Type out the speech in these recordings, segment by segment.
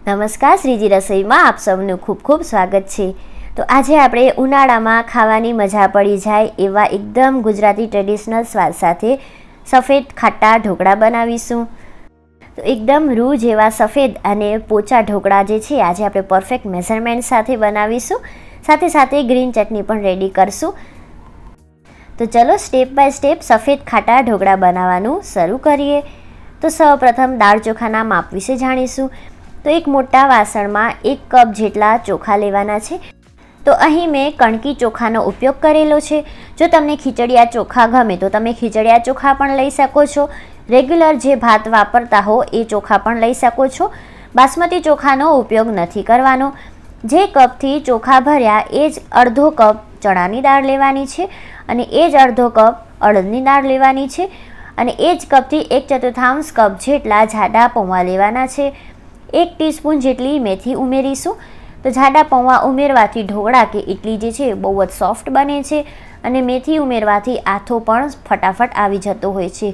નમસ્કાર, શ્રીજી રસોઈમાં આપ સૌનું ખૂબ ખૂબ સ્વાગત છે. તો આજે આપણે ઉનાળામાં ખાવાની મજા પડી જાય એવા એકદમ ગુજરાતી ટ્રેડિશનલ સ્વાદ સાથે સફેદ ખાટા ઢોકળા બનાવીશું. તો એકદમ રૂ જેવા સફેદ અને પોચા ઢોકળા જે છે, આજે આપણે પરફેક્ટ મેઝરમેન્ટ સાથે બનાવીશું. સાથે સાથે ગ્રીન ચટણી પણ રેડી કરશું. તો ચલો સ્ટેપ બાય સ્ટેપ સફેદ ખાટા ઢોકળા બનાવવાનું શરૂ કરીએ. તો સૌપ્રથમ દાળ ચોખાના માપ વિશે જાણીશું. તો એક મોટા વાસણમાં એક કપ જેટલા ચોખા લેવાના છે. તો અહીં મેં કણકી ચોખાનો ઉપયોગ કરેલો છે. જો તમને ખીચડિયા ચોખા ગમે તો તમે ખીચડિયા ચોખા પણ લઈ શકો છો. રેગ્યુલર જે ભાત વાપરતા હો એ ચોખા પણ લઈ શકો છો. બાસમતી ચોખાનો ઉપયોગ નથી કરવાનો. જે કપથી ચોખા ભર્યા એ જ અડધો કપ ચણાની દાળ લેવાની છે અને એ જ અડધો કપ અડદની દાળ લેવાની છે. અને એ જ કપથી એક ચતુર્થાંશ કપ જેટલા જાડા પૌવા લેવાના છે. એક ટીસ્પૂન જેટલી મેથી ઉમેરીશું. તો જાડા પૌવા ઉમેરવાથી ઢોકળા કે ઇડલી જે છે બહુ જ સોફ્ટ બને છે અને મેથી ઉમેરવાથી આથો પણ ફટાફટ આવી જતો હોય છે.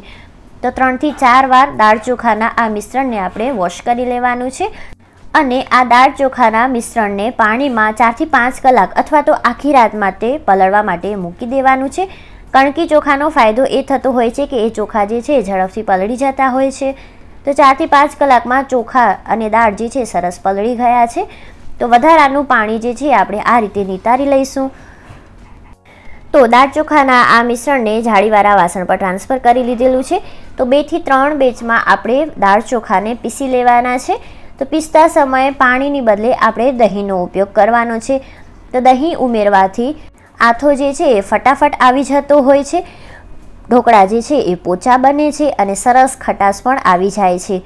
તો ત્રણથી ચાર વાર દાળ ચોખાના આ મિશ્રણને આપણે વોશ કરી લેવાનું છે અને આ દાળ ચોખાના મિશ્રણને પાણીમાં ચારથી પાંચ કલાક અથવા તો આખી રાત માટે પલળવા માટે મૂકી દેવાનું છે. કણકી ચોખાનો ફાયદો એ થતો હોય છે કે એ ચોખા જે છે ઝડપથી પલળી જતા હોય છે. તો ચારથી પાંચ કલાકમાં ચોખા અને દાળ જે છે સરસ પલળી ગયા છે. તો વધારાનું પાણી જે છે આપણે આ રીતે નિતારી લઈશું. તો દાળ ચોખાના આ મિશ્રણને જાળીવાળા વાસણ પર ટ્રાન્સફર કરી લીધેલું છે. તો બેથી ત્રણ બેચમાં આપણે દાળ ચોખાને પીસી લેવાના છે. તો પીસતા સમયે પાણીની બદલે આપણે દહીંનો ઉપયોગ કરવાનો છે. તો દહીં ઉમેરવાથી આથો જે છે એ ફટાફટ આવી જતો હોય છે. ઢોકળા જે છે એ પોચા બને છે અને સરસ ખટાશ પણ આવી જાય છે.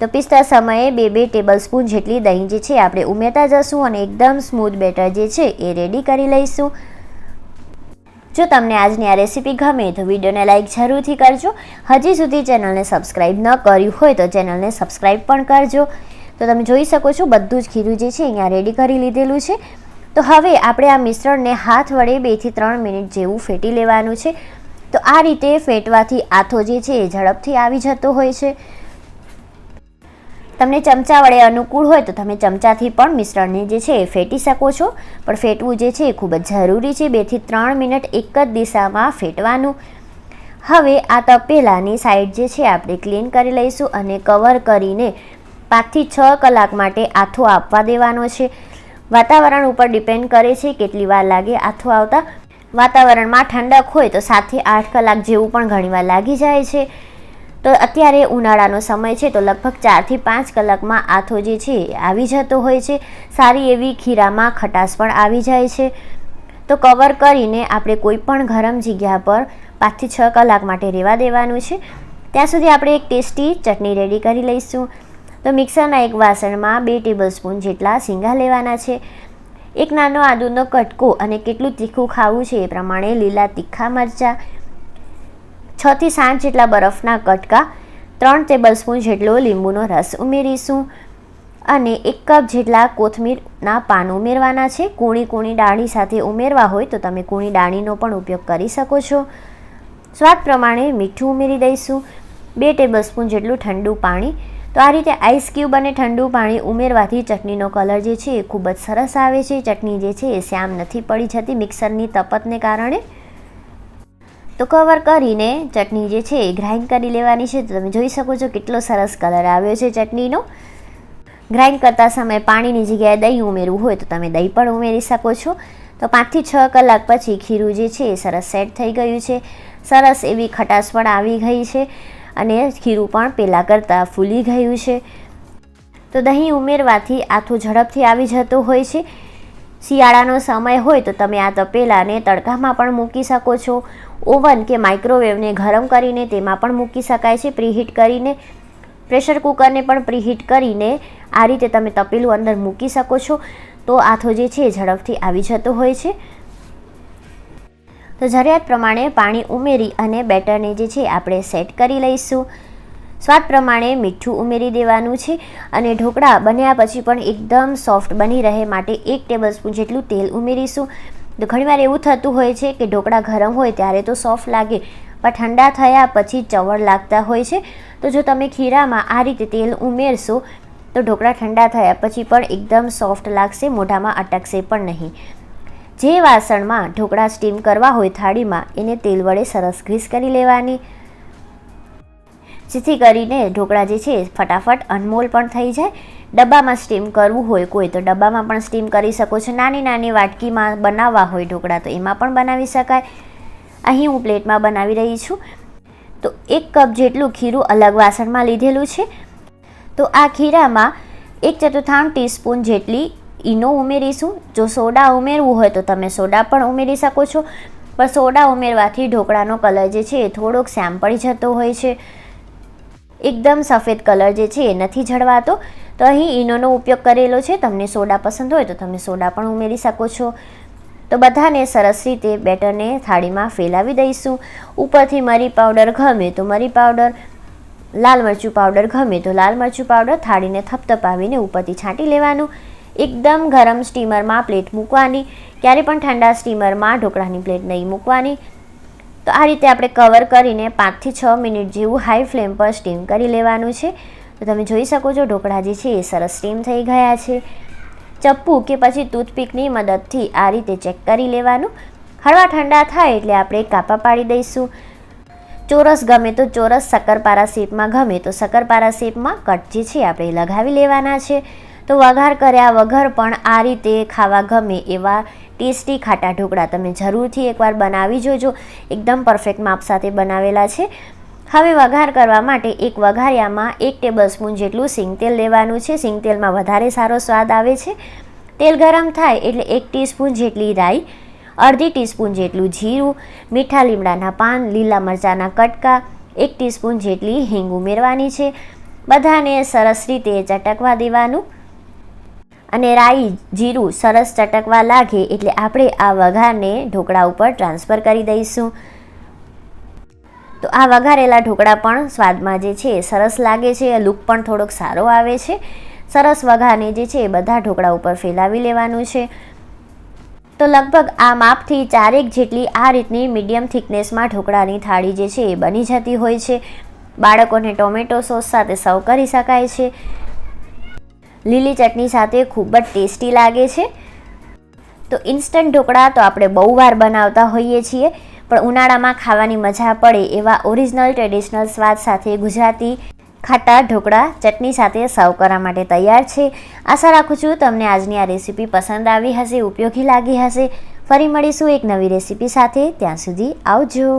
તો પીસતા સમયે બે બે ટેબલ સ્પૂન જેટલી દહીં જે છે આપણે ઉમેરતા જશું અને એકદમ સ્મૂથ બેટર જે છે એ રેડી કરી લઈશું. જો તમને આજની આ રેસીપી ગમે તો વિડીયોને લાઇક જરૂરથી કરજો. હજી સુધી ચેનલને સબસ્ક્રાઈબ ન કર્યું હોય તો ચેનલને સબસ્ક્રાઈબ પણ કરજો. તો તમે જોઈ શકો છો બધું જ ખીરું જે છે અહીંયા રેડી કરી લીધેલું છે. તો હવે આપણે આ મિશ્રણને હાથ વડે બેથી ત્રણ મિનિટ જેવું ફેટી લેવાનું છે. તો આ રીતે ફેટવાથી આથો જે છે એ ઝડપથી આવી જતો હોય છે. તમને ચમચા વડે અનુકૂળ હોય તો તમે ચમચાથી પણ મિશ્રણને જે છે એ ફેટી શકો છો. પણ ફેટવું જે છે એ ખૂબ જ જરૂરી છે. બેથી ત્રણ મિનિટ એક જ દિશામાં ફેટવાનું. હવે આ તપેલાની સાઈડ જે છે આપણે ક્લીન કરી લઈશું અને કવર કરીને પાંચથી છ કલાક માટે આથો આપવા દેવાનો છે. વાતાવરણ ઉપર ડિપેન્ડ કરે છે કેટલી વાર લાગે આથો આવતા. વાતાવરણમાં ઠંડક હોય તો સાતથી આઠ કલાક જેવું પણ ઘણીવાર લાગી જાય છે. તો અત્યારે ઉનાળાનો સમય છે તો લગભગ ચારથી પાંચ કલાકમાં આથો જે છે આવી જતો હોય છે. સારી એવી ખીરામાં ખટાશ પણ આવી જાય છે. તો કવર કરીને આપણે કોઈ પણ ગરમ જગ્યા પર પાંચથી છ કલાક માટે રહેવા દેવાનું છે. ત્યાં સુધી આપણે એક ટેસ્ટી ચટણી રેડી કરી લઈશું. તો મિક્સરના એક વાસણમાં બે ટેબલ સ્પૂન જેટલા શીંગા લેવાના છે. એક નાનો આદુનો કટકો અને કેટલું તીખું ખાવું છે એ પ્રમાણે લીલા તીખા મરચાં છથી સાત જેટલા બરફના કટકા, ત્રણ ટેબલ સ્પૂન જેટલો લીંબુનો રસ ઉમેરીશું અને એક કપ જેટલા કોથમીરના પાન ઉમેરવાના છે. કૂણી કૂણી ડાળી સાથે ઉમેરવા હોય તો તમે કૂણી ડાળીનો પણ ઉપયોગ કરી શકો છો. સ્વાદ પ્રમાણે મીઠું ઉમેરી દઈશું. બે ટેબલ જેટલું ઠંડુ પાણી. તો આ રીતે આઈસ ક્યુબ અને ઠંડુ પાણી ઉમેરવાથી ચટણીનો કલર જે છે એ ખૂબ જ સરસ આવે છે. ચટણી જે છે એ શ્યામ નથી પડી જતી મિક્સરની તપતને કારણે. તો કવર કરીને ચટણી જે છે એ ગ્રાઇન્ડ કરી લેવાની છે. તો તમે જોઈ શકો છો કેટલો સરસ કલર આવ્યો છે ચટણીનો. ગ્રાઇન્ડ કરતા સમયે પાણીની જગ્યાએ દહીં ઉમેરવું હોય તો તમે દહીં પણ ઉમેરી શકો છો. તો પાંચથી છ કલાક પછી ખીરું જે છે એ સરસ સેટ થઈ ગયું છે. સરસ એવી ખટાશ પણ આવી ગઈ છે. અને ખીરું પણ પહેલાં કરતાં ફૂલી ગયું છે. તો દહીં ઉમેરવાથી આથું ઝડપથી આવી જતો હોય છે. શિયાળાનો સમય હોય તો તમે આ તપેલાને તડકામાં પણ મૂકી શકો છો. ઓવન કે માઇક્રોવેવને ગરમ કરીને તેમાં પણ મૂકી શકાય છે. પ્રીહીટ કરીને, પ્રેશર કુકરને પણ પ્રીહીટ કરીને આ રીતે તમે તપેલું અંદર મૂકી શકો છો. તો આથો જે છે ઝડપથી આવી જતો હોય છે. તો જરૂરિયાત પ્રમાણે પાણી ઉમેરી અને બેટરને જે છે આપણે સેટ કરી લઈશું. સ્વાદ પ્રમાણે મીઠું ઉમેરી દેવાનું છે અને ઢોકળા બન્યા પછી પણ એકદમ સોફ્ટ બની રહે માટે એક ટેબલ સ્પૂન જેટલું તેલ ઉમેરીશું. તો ઘણીવાર એવું થતું હોય છે કે ઢોકળા ગરમ હોય ત્યારે તો સોફ્ટ લાગે, પણ ઠંડા થયા પછી ચવડ લાગતા હોય છે. તો જો તમે ખીરામાં આ રીતે તેલ ઉમેરશો, તો ઢોકળા ઠંડા થયા પછી પણ એકદમ સોફ્ટ લાગશે, મોઢામાં અટકશે પણ નહીં. જે વાસણમાં ઢોકળા સ્ટીમ કરવા હોય થાળીમાં એને તેલ વડે સરસ ગ્રીસ કરી લેવાની. જેથી કરીને ઢોકળા જે છે ફટાફટ અનમોલ પણ થઈ જાય. ડબ્બામાં સ્ટીમ કરવું હોય કોઈ તો ડબ્બામાં પણ સ્ટીમ કરી શકો છો. નાની નાની વાટકીમાં બનાવવા હોય ઢોકળા તો એમાં પણ બનાવી શકાય. અહીં હું પ્લેટમાં બનાવી રહી છું. તો એક કપ જેટલું ખીરું અલગ વાસણમાં લીધેલું છે. તો આ ખીરામાં એક ચતુર્થાંશ ટીસ્પૂન જેટલી ઈનો ઉમેરીશું. જો સોડા ઉમેરવું હોય તો તમે સોડા પણ ઉમેરી શકો છો. પણ સોડા ઉમેરવાથી ઢોકળાનો કલર જે છે એ થોડોક શ્યામ પડી જતો હોય છે. એકદમ સફેદ કલર જે છે એ નથી જળવાતો. તો અહીં ઈનોનો ઉપયોગ કરેલો છે. તમને સોડા પસંદ હોય તો તમે સોડા પણ ઉમેરી શકો છો. તો બધાને સરસ રીતે બેટરને થાળીમાં ફેલાવી દઈશું. ઉપરથી મરી પાવડર ગમે તો મરી પાવડર, લાલ મરચું પાવડર ગમે તો લાલ મરચું પાવડર થાળીને થપથપાવીને ઉપરથી છાંટી લેવાનું. એકદમ ગરમ સ્ટીમરમાં પ્લેટ મૂકવાની, ક્યારે પણ ઠંડા સ્ટીમરમાં ઢોકળાની પ્લેટ નહીં મૂકવાની. તો આ રીતે આપણે કવર કરીને પાંચથી છ મિનિટ જેવું હાઈ ફ્લેમ પર સ્ટીમ કરી લેવાનું છે. તો તમે જોઈ શકો છો ઢોકળા જે છે એ સરસ સ્ટીમ થઈ ગયા છે. ચપ્પુ કે પછી ટૂથપીકની મદદથી આ રીતે ચેક કરી લેવાનું. હળવા ઠંડા થાય એટલે આપણે કાપા પાડી દઈશું. ચોરસ ગમે તો ચોરસ, શક્કરપારા શેપમાં ગમે તો શક્કરપારા શેપમાં કટ જે છે આપણે લગાવી લેવાના છે. તો વઘાર કર્યા વગર પણ આ રીતે ખાવા ગમે એવા ટેસ્ટી ખાટા ઢોકળા તમે જરૂરથી એકવાર બનાવી જોજો. એકદમ પરફેક્ટ માપ સાથે બનાવેલા છે. હવે વઘાર કરવા માટે એક વઘારિયામાં એક ટેબલ સ્પૂન જેટલું સિંગતેલ લેવાનું છે. સિંગતેલમાં વધારે સારો સ્વાદ આવે છે. તેલ ગરમ થાય એટલે એક ટીસ્પૂન જેટલી રાઈ, અડધી ટીસ્પૂન જેટલું જીરું, મીઠા લીમડાના પાન, લીલા મરચાંના કટકા, એક ટીસ્પૂન જેટલી હિંગ ઉમેરવાની છે. બધાને સરસ રીતે ચટકવા દેવાનું. અને રાઈ જીરું સરસ ચટકવા લાગે એટલે આપણે આ વઘારને ઢોકળા ઉપર ટ્રાન્સફર કરી દઈશું. તો આ વઘારેલા ઢોકળા પણ સ્વાદમાં જે છે સરસ લાગે છે લુક પણ થોડોક સારો આવે છે. સરસ વઘારને જે છે એ બધા ઢોકળા ઉપર ફેલાવી લેવાનું છે. તો લગભગ આ માપથી ચારેક જેટલી આ રીતની મીડિયમ થિકનેસમાં ઢોકળાની થાળી જે છે એ બની જતી હોય છે. બાળકોને ટોમેટો સોસ સાથે સર્વ કરી શકાય છે. લીલી ચટણી સાથે ખૂબ જ ટેસ્ટી લાગે છે. તો ઇન્સ્ટન્ટ ઢોકળા તો આપણે બહુ વાર બનાવતા હોઈએ છીએ, પણ ઉનાળામાં ખાવાની મજા પડે એવા ઓરિજિનલ, ટ્રેડિશનલ સ્વાદ સાથે ગુજરાતી ખાટા ઢોકળા ચટણી સાથે સર્વ કરવા માટે તૈયાર છે. આશા રાખું છું તમને આજની આ રેસીપી પસંદ આવી હશે, ઉપયોગી લાગી હશે. ફરી મળીશું એક નવી રેસીપી સાથે, ત્યાં સુધી આવજો.